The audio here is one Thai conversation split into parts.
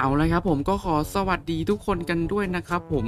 เอาเลยครับผมก็ขอสวัสดีทุกคนกันด้วยนะครับผม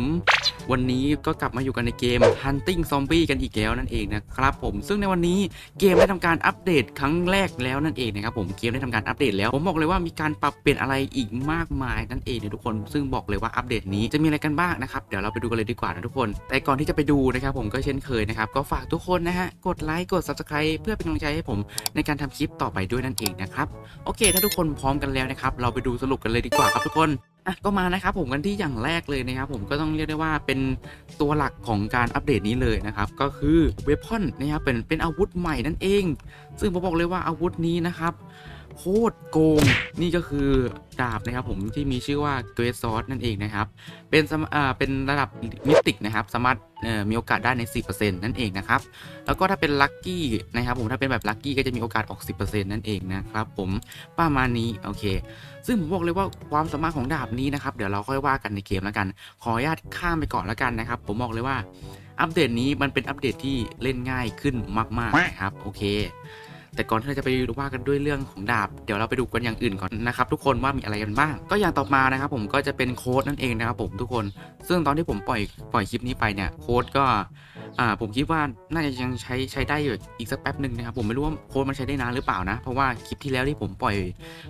วันนี้ก็กลับมาอยู่กันในเกม Hunting Zombie กันอีกแล้วนั่นเองนะครับผมซึ่งในวันนี้เกมได้ทำการอัปเดตครั้งแรกแล้วนั่นเองนะครับผมเกมได้ทำการอัปเดตแล้วผมบอกเลยว่ามีการปรับเปลี่ยนอะไรอีกมากมายนั่นเองนี่ยทุกคน ซึ่งบอกเลยว่าอัปเดตนี้จะมีอะไรกันบ้างนะครับเดี๋ยวเราไปดูกันเลยดีกว่านะทุกคน แต่ก่อนที่จะไปดูนะครับผมก็เช่นเคยนะครับก็ฝากทุกคนนะฮะกดไลค์กด Subscribe เพื่อเป็นกำลังใจให้ผมในการทำคลิปต่อไปด้วยนั่นเองนะครับโอเค ถ้าทุกคนพร้อมกันแล้วนะครับเราไปดูสรุปกันเลยดีกว่าครับทุกคน อะก็มานะครับผมกันที่อย่างแรกเลยนะครับผมก็ต้องเรียกได้ว่าเป็นตัวหลักของการอัปเดตนี้เลยนะครับก็คือเวพอนนะครับเป็นเป็นอาวุธใหม่นั่นเอง ซึ่งผมบอกเลยว่าอาวุธนี้นะครับ โคตรโกง นี่ก็คือดาบนะครับผมที่มีชื่อว่า Great Sword นั่นเองนะครับ เป็นสมอ่าเป็นระดับมิติกนะครับ สามารถมีโอกาสได้ใน 10%นั่นเองนะครับ แล้วก็ถ้าเป็นลัคกี้นะครับผมถ้าเป็นแบบลัคกี้ก็จะมีโอกาสออก 10%นั่นเองนะครับผมประมาณนี้โอเค ซึ่งผมบอกเลยว่าความสามารถของดาบนี้นะครับ เดี๋ยวเราค่อยว่ากันในเกมแล้วกัน ขออนุญาตข้ามไปก่อนแล้วกันนะครับ ผมบอกเลยว่าอัปเดตนี้มันเป็นอัปเดตที่เล่นง่ายขึ้นมากๆนะครับโอเค แต่ก่อนที่เราจะไปว่ากันด้วยเรื่องของดาบ เดี๋ยวเราไปดูกันอย่างอื่นก่อนนะครับทุกคนว่ามีอะไรกันบ้าง ก็อย่างต่อมานะครับผมก็จะเป็นโค้ดนั่นเองนะครับผมทุกคน ซึ่งตอนที่ผมปล่อยปล่อยคลิปนี้ไปเนี่ยโค้ดก็อ่าผมคิดว่าน่าจะยังใช้ใช้ได้อยู่อีกสักแป๊บหนึ่งนะครับผมไม่รู้ว่าโค้ดมันใช้ได้นานหรือเปล่านะ เพราะว่าคลิปที่แล้วที่ผมปล่อย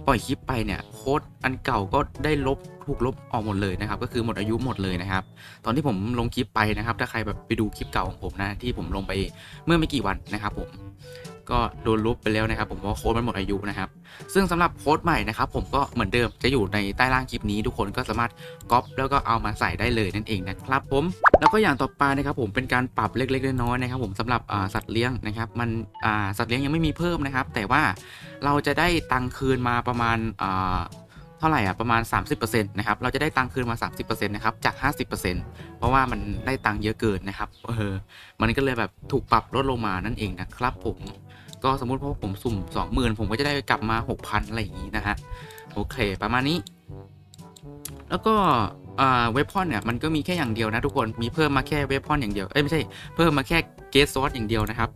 ปล่อยคลิปไปเนี่ยโค้ดอันเก่าก็ได้ลบถูกลบออกหมดเลยนะครับก็คือหมดอายุหมดเลยนะครับตอนที่ผมลงคลิปไปนะครับถ้าใครแบบไปดูคลิปเก่าของผมนะที่ผมลงไปเมื่อไม่กี่วันนะครับผม ก็โดนลบไปแล้วนะครับผมเพราะว่าโค้ดมันหมดอายุนะครับ ซึ่งสำหรับโค้ดใหม่นะครับผมก็เหมือนเดิมจะอยู่ในใต้ล่างคลิปนี้ ทุกคนก็สามารถก๊อปแล้วก็เอามาใส่ได้เลยนั่นเองนะครับผมแล้วก็อย่างต่อไปนะครับผมเป็นการปรับเล็กๆน้อยๆนะครับผมสำหรับสัตว์เลี้ยงนะครับมันสัตว์เลี้ยงยังไม่มีเพิ่มนะครับ แต่ว่าเราจะได้ตังค์คืนมาประมาณเท่าไหร่อะประมาณ 30%นะครับ เราจะได้ตังค์คืนมา 30%นะครับ จาก 50%เพราะว่ามันได้ตังค์เยอะเกินนะครับ เออ มันก็เลยแบบถูกปรับลดลงมานั่นเองนะครับผม ก็สมมุติเพราะผมสุ่ม 20,000 ผมก็จะได้กลับมา 6,000 อะไรอย่างนี้นะฮะ โอเค ประมาณนี้ แล้วก็อ่าเวพอนเนี่ยมันก็มีแค่อย่างเดียวนะทุกคนมีเพิ่มมาแค่เวพอนอย่างเดียว เอ้ยไม่ใช่เพิ่มมาแค่เกสซอสอย่างเดียวนะครับ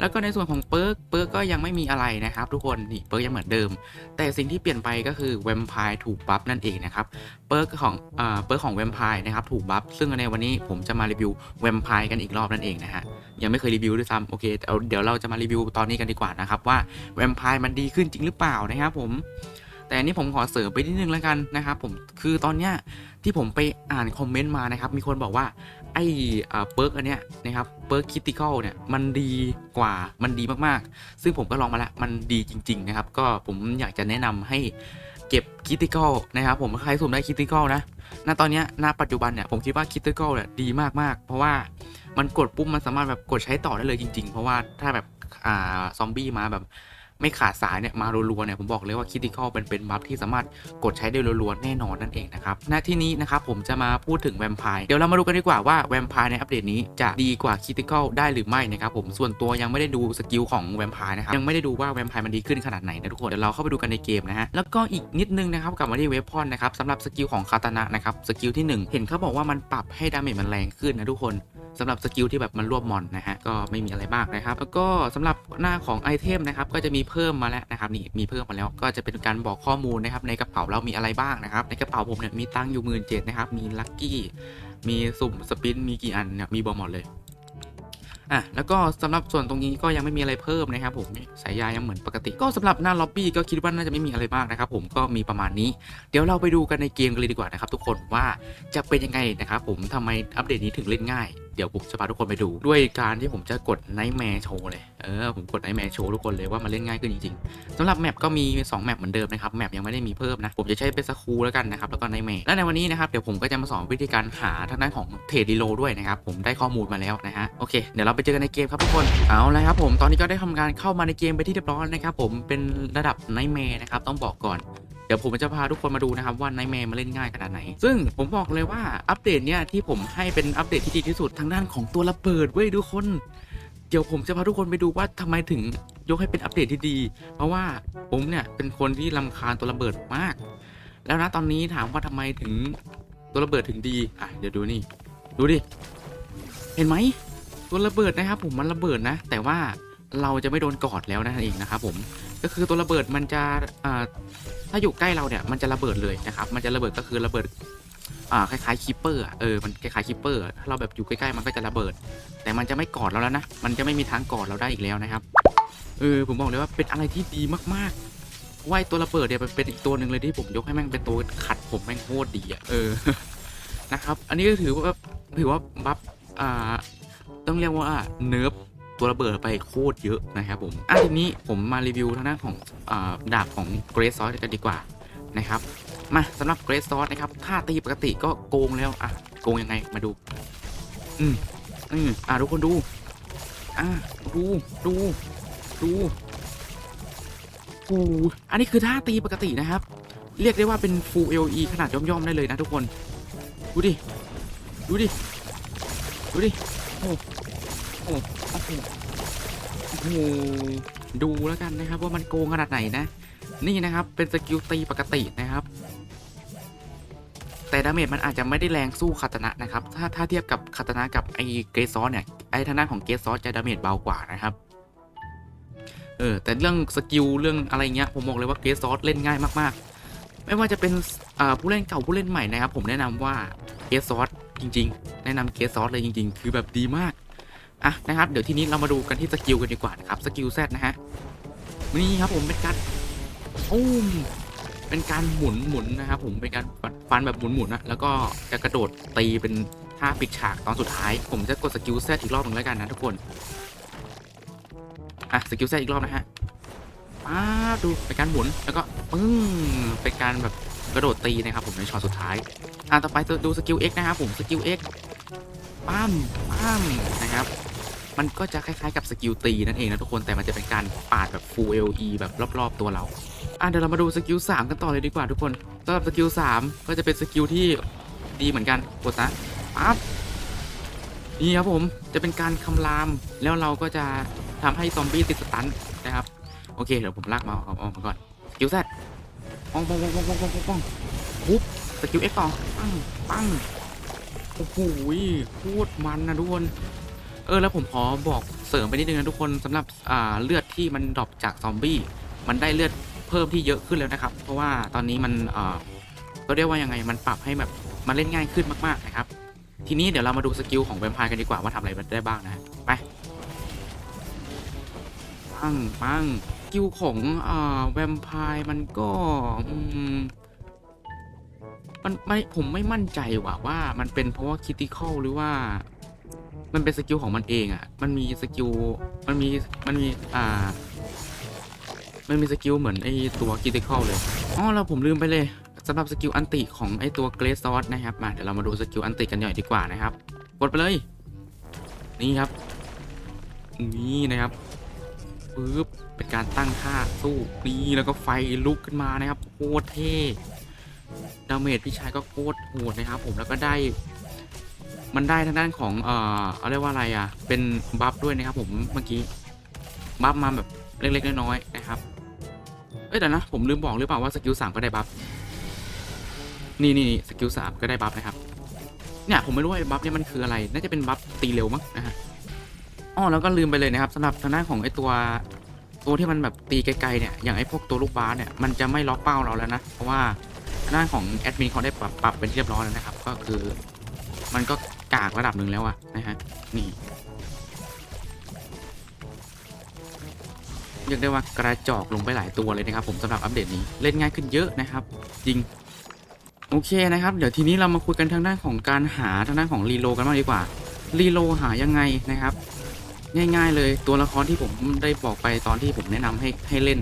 แล้วก็ในส่วนของเปิร์กเปิร์กก็ยังไม่มีอะไรนะครับ ทุกคนนี่เปิร์กยังเหมือนเดิม แต่สิ่งที่เปลี่ยนไปก็คือแวมไพร์ถูกบัฟนั่นเองนะครับเปิร์กของเอ่าเปิร์กของแวมไพร์นะครับถูกบัฟซึ่งในวันนี้ผมจะมารีวิวแวมไพร์กันอีกรอบนั่นเองนะฮะยังไม่เคยรีวิวด้วยซ้ำโอเคเอาเดี๋ยวเราจะมารีวิวตอนนี้กันดีกว่านะครับว่าแวมไพร์มันดีขึ้นจริงหรือเปล่านะครับผมแต่อันนี้ผมขอเสริมไปนิดนึงแล้วกันนะครับผมคือตอนเนี้ยที่ผมไปอ่านคอมเมนต์มานะครับมีคนบอกว่า ไอ้เปิร์กอันเนี้ยนะครับเปิร์กคิติคอลเนี่ยมันดีกว่ามันดีมากๆ ซึ่งผมก็ลองมาแล้วมันดีจริง ๆ นะครับ ก็ผมอยากจะแนะนำให้เก็บคิติคอลนะครับผมใครสุ่มได้คิติคอลนะณตอนเนี้ยณปัจจุบันเนี่ยผมคิดว่าคิติคอลเนี่ยดีมากๆ เพราะว่ามันกดปุ๊บมันสามารถแบบกดใช้ต่อได้เลยจริง ๆ เพราะว่าถ้าแบบอ่าซอมบี้มาแบบ ไม่ขาดสายเนี่ยมารัวๆเนี่ยผมบอกเลยว่าคิติคอลเป็นเป็นบัฟที่สามารถกดใช้ได้รัวๆแน่นอนนั่นเองนะครับณที่นี้นะครับผมจะมาพูดถึงแวมไพร์เดี๋ยวเรามาดูกันดีกว่าว่าแวมไพร์ในอัปเดตนี้จะดีกว่าคิติคอลได้หรือไม่นะครับผมส่วนตัวยังไม่ได้ดูสกิลของแวมไพร์นะครับยังไม่ได้ดูว่าแวมไพร์มันดีขึ้นขนาดไหนนะทุกคนเดี๋ยวเราเข้าไปดูกันในเกมนะฮะแล้วก็อีกนิดนึงนะครับกลับมาที่เวพอนนะครับสำหรับสกิลของคาตานะนะครับสกิลที่หนึ่งเห็นเขาบอกว่ามันปรับให้ดาเมจมันแรงขึ้นนะทุกคน สำหรับสกิลที่แบบมันรวบมอนนะฮะก็ไม่มีอะไรมากนะครับ แล้วก็สำหรับหน้าของไอเทมนะครับก็จะมีเพิ่มมาแล้วนะครับนี่มีเพิ่มมาแล้วก็จะเป็นการบอกข้อมูลนะครับในกระเป๋าเรามีอะไรบ้างนะครับในกระเป๋าผมเนี่ยมีตังอยู่หมื่นเจ็ดนะครับมีลัคกี้มีสุ่มสปินมีกี่อันเนี่ยมีบอหมดเลยอะแล้วก็สำหรับส่วนตรงนี้ก็ยังไม่มีอะไรเพิ่มนะครับผมสายยายังเหมือนปกติ ก็สำหรับหน้าล็อบบี้ก็คิดว่าน่าจะไม่มีอะไรมากนะครับผมก็มีประมาณนี้ เดี๋ยวเราไปดูกันในเกมกันเลยดีกว่านะครับทุกคนว่าจะเป็นยังไงนะครับผมทำไมอัปเดตนี้ถึงเล่นง่ายเดี๋ยวผมจะพาทุกคนไปดู ด้วยการที่ผมจะกดไนท์แมร์โชว์เลย เออ ผมกดไนท์แมร์โชว์ทุกคนเลยว่ามันเล่นง่ายขึ้นจริงๆสำหรับแมปก็มี 2 แมปเหมือนเดิมนะครับแมปยังไม่ได้มีเพิ่มนะ ผมจะใช้เป็นสคูแล้วกันนะครับแล้วก็ไนท์แมร์และในวันนี้นะครับเดี๋ยวผมก็จะมาสอนวิธีการหาทางด้านของเทรดดีโลด้วยนะครับผมได้ข้อมูลมาแล้วนะฮะโอเคเดี๋ยวเราไปเจอกันในเกมครับทุกคนเอาเลยครับผมตอนนี้ก็ได้ทำการเข้ามาในเกมไปที่เรียบร้อยนะครับผมเป็นระดับไนท์แมร์นะครับต้องบอกก่อน ดี๋ยวผมจะพาทุกคนมาดูนะครับว่าไนแมร์มาเล่นง่ายขนาดไหน ซึ่งผมบอกเลยว่าอัปเดตเนี่ยที่ผมให้เป็นอัปเดตที่ดีที่สุดทางด้านของตัวระเบิดเว้ยทุกคน เดี๋ยวผมจะพาทุกคนไปดูว่าทำไมถึงยกให้เป็นอัปเดตที่ดี เพราะว่าผมเนี่ยเป็นคนที่ลำคาญตัวระเบิดมาก แล้วนะตอนนี้ถามว่าทำไมถึงตัวระเบิดถึงดีอะเดี๋ยวดูนี่ ดูดิ เห็นไหมตัวระเบิดนะครับผมมันระเบิดนะ แต่ว่า เราจะไม่โดนกอดแล้วนั่นเองนะครับผมก็คือตัวระเบิดมันจะถ้าอยู่ใกล้เราเนี่ยมันจะระเบิดเลยนะครับ มันจะระเบิดก็คือระเบิดคล้ายๆคิปเปอร์เออมันคล้ายๆคิปเปอร์ถ้าเราแบบอยู่ใกล้ๆมันก็จะระเบิด แต่มันจะไม่กอดเราแล้วนะมันจะไม่มีทางกอดเราได้อีกแล้วนะครับเออผมบอกเลยว่าเป็นอะไรที่ดีมากๆว่าไอ้ตัวระเบิดเนี่ยเป็นอีกตัวหนึ่งเลยที่ผมยกให้แม่งเป็นตัวขัดผมแม่งโคตรดีอะเออนะครับ อันนี้ก็ถือว่าถือว่าบัฟอ่าต้องเรียกว่าเนิร์ฟ ตัวระเบิดไปโคตรเยอะนะครับผมอะทีนี้ผมมารีวิวทางด้านของอดาบของเกรซซอสกันดีกว่านะครับมาสำหรับเกรซซอสนะครับถ้าตีปกติก็โกงแล้วอะโกงยังไงมาดู อืมอืมอะทุกคนดูอะดูดูดูโอ้โหอันนี้คือท่าตีปกตินะครับ เรียกได้ว่าเป็น full LE ขนาดย่อมๆได้เลยนะทุกคน ดูดิ ดูดิ ดูดิ โอ้ ดูแล้วกันนะครับ ว่ามันโกงขนาดไหนนะ นี่นะครับเป็นสกิลตีปกตินะครับ แต่ดาเมจมันอาจจะไม่ได้แรงสู้คาตนะนะครับ ถ้าถ้าเทียบกับคาตนะกับไอเกรซอสเนี่ยไอทางด้านของเกรซอสจะดาเมจเบากว่านะครับเออแต่เรื่องสกิลเรื่องอะไรเงี้ยผมบอกเลยว่าเกรซอสเล่นง่ายมากๆ ไม่ว่าจะเป็นผู้เล่นเก่าผู้เล่นใหม่นะครับ ผมแนะนำว่าเกรซอสจริง ๆ แนะนำเกรซอสเลยจริง ๆ คือแบบดีมาก อะนะครับ เดี๋ยวทีนี้เรามาดูกันที่สกิลกันดีกว่านะครับสกิลแซนะฮะนี่ครับผมเป็นการอุ้มเป็นการหมุนหมุนนะครับผมเป็นการฟันแบบหมุนหมุนนะแล้วก็จะกระโดดตีเป็นท่าปิดฉากตอนสุดท้าย ผมจะกดสกิลแซอีกรอบหนึ่งแล้วกันนะทุกคนอะสกิลแซอีกรอบนะฮะป้าดูเป็นการหมุนแล้วก็ปึ้งเป็นการแบบกระโดดตีนะครับผมในช็อตสุดท้ายอะต่อไปดูสกิล X นะครับผมสกิล X ปั้มปั้มนะครับ มันก็จะคล้ายๆกับสกิลตีนั่นเองนะทุกคนแต่มันจะเป็นการปาดแบบ full LE แบบรอบๆตัวเราอะเดี๋ยวเรามาดูสกิล3กันต่อเลยดีกว่าทุกคนสำหรับสกิล3ก็จะเป็นสกิลที่ดีเหมือนกันกดนะปั๊บนี่ครับผมจะเป็นการคำรามแล้วเราก็จะทำให้ซอมบี้ติดสตันนะครับโอเคเดี๋ยวผมลากมาเอาเอามาก่อนสกิลแซดปองปองปองปองปองปองปองปองปุ๊บสกิลเอ็กต่อปังปังโอ้โหโคตรมันนะทุกคน เออแล้วผมขอบอกเสริมไปนิดนึงนะทุกคนสำหรับอ่าเลือดที่มันดรอปจากซอมบี้มันได้เลือดเพิ่มที่เยอะขึ้นแล้วนะครับ เพราะว่าตอนนี้มันเอ่อก็เรียกว่ายังไงมันปรับให้แบบมันเล่นง่ายขึ้นมากๆนะครับ ทีนี้เดี๋ยวเรามาดูสกิลของแวมไพร์กันดีกว่าว่าทำอะไรได้บ้างนะไปปังปังสกิลของอ่าแวมไพร์มันก็อืมมันไม่ผมไม่มั่นใจว่าว่ามันเป็นเพราะว่าคิติคอลหรือว่า มันเป็นสกิลของมันเองอะ่ะ มันมีสกิล มันมี มันมี อ่า มันมีสกิลเหมือนไอตัวคิติคอลเลย อ๋อแล้วผมลืมไปเลยสำหรับสกิลอันติของไอตัวเกรซซอสนะครับ มาเดี๋ยวเรามาดูสกิลอันติกันหน่อยดีกว่านะครับ กดไปเลย นี่ครับ นี่นะครับปึ๊บ เป็นการตั้งท่าสู้นี่แล้วก็ไฟลุกขึ้นมานะครับ โคตรเท่ ดาเมจพี่ชายก็โคตรโหดนะครับผม แล้วก็ได้ มันได้ทางด้านของเอ่อเอาเรียกว่าอะไรอะ เป็นบัฟด้วยนะครับผมเมื่อกี้บัฟมาแบบเล็กๆน้อยๆนะครับ เอ้ยแต่นะผมลืมบอกหรือเปล่าว่าสกิลสามก็ได้บัฟนี่นี่สกิลสามก็ได้บัฟนะครับเนี่ยผมไม่รู้ว่าไอ้บัฟเนี่ยมันคืออะไร น่าจะเป็นบัฟตีเร็วมั้งนะฮะอ๋อแล้วก็ลืมไปเลยนะครับสำหรับทางด้านของไอ้ตัวตัวที่มันแบบตีไกลๆเนี่ยอย่างไอ้พวกตัวลูกบาสเนี่ยมันจะไม่ล็อกเป้าเราแล้วนะเพราะว่าทางด้านของแอดมินเขาได้ปรับปรับเป็นที่เรียบร้อยแล้วนะครับ ก็คือมันก็ กากระดับหนึ่งแล้วอะนะฮะ นี่เรียกได้ว่ากระจอกลงไปหลายตัวเลยนะครับผมสำหรับอัปเดตนี้เล่นง่ายขึ้นเยอะนะครับ จริง โอเคนะครับ เดี๋ยวทีนี้เรามาคุยกันทางด้านของการหาทางด้านของรีโลกันบ้างดีกว่ารีโลหายังไงนะครับ ง่าย ๆ เลยตัวละครที่ผมได้บอกไปตอนที่ผมแนะนำให้ให้เล่น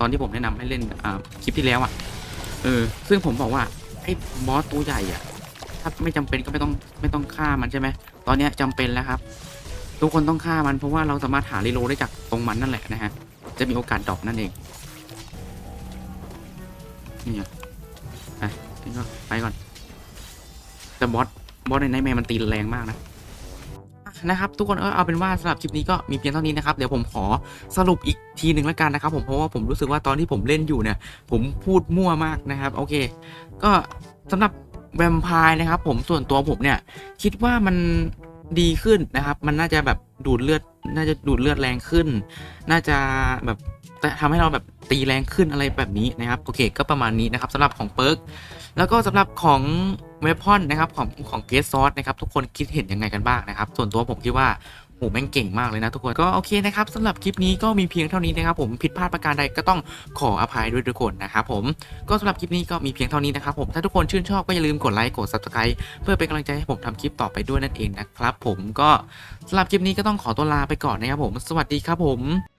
ตอนที่ผมแนะนำให้เล่นคลิปที่แล้วอะเออซึ่งผมบอกว่าไอ้บอสตัวใหญ่อะ ถ้าไม่จำเป็นก็ไม่ต้องไม่ต้องฆ่ามันใช่ไหมตอนนี้ยจำเป็นแล้วครับ ทุกคนต้องฆ่ามันเพราะว่าเราสามารถหารีโลได้จากตรงมันนั่นแหละนะฮะจะมีโอกาสดรอปนั่นเองนี่อะไปนี่ก็ไปก่อนแต่บอสบอสในไนแมร์มันตีแรงมากนะอะนะครับทุกคนเออเอาเป็นว่าสำหรับคลิปนี้ก็มีเพียงเท่านี้นะครับเดี๋ยวผมขอสรุปอีกทีหนึ่งแล้วกันนะครับผมเพราะว่าผมรู้สึกว่าตอนที่ผมเล่นอยู่เนี่ยผมพูดมั่วมากนะครับ โอเค ก็สำหรับ แวมไพร์นะครับ ผมส่วนตัวผมเนี่ย คิดว่ามันดีขึ้นนะครับ มันน่าจะแบบดูดเลือด น่าจะดูดเลือดแรงขึ้น น่าจะแบบแต่ทำให้เราแบบตีแรงขึ้นอะไรแบบนี้นะครับโอเคก็ประมาณนี้นะครับสำหรับของเปิร์กแล้วก็สำหรับของเวพอนนะครับของของเกสซอสนะครับทุกคนคิดเห็นยังไงกันบ้างนะครับ ส่วนตัวผมคิดว่า โหแม่งเก่งมากเลยนะทุกคนก็โอเคนะครับสำหรับคลิปนี้ก็มีเพียงเท่านี้นะครับผมผิดพลาดประการใดก็ต้องขออภัยด้วยทุกคนนะครับผมก็สำหรับคลิปนี้ก็มีเพียงเท่านี้นะครับผมถ้าทุกคนชื่นชอบก็อย่าลืมกดไลค์กด subscribe เพื่อเป็นกำลังใจให้ผมทำคลิปต่อไปด้วยนั่นเองนะครับผมก็สำหรับคลิปนี้ก็ต้องขอตัวลาไปก่อนนะครับผม สวัสดีครับผม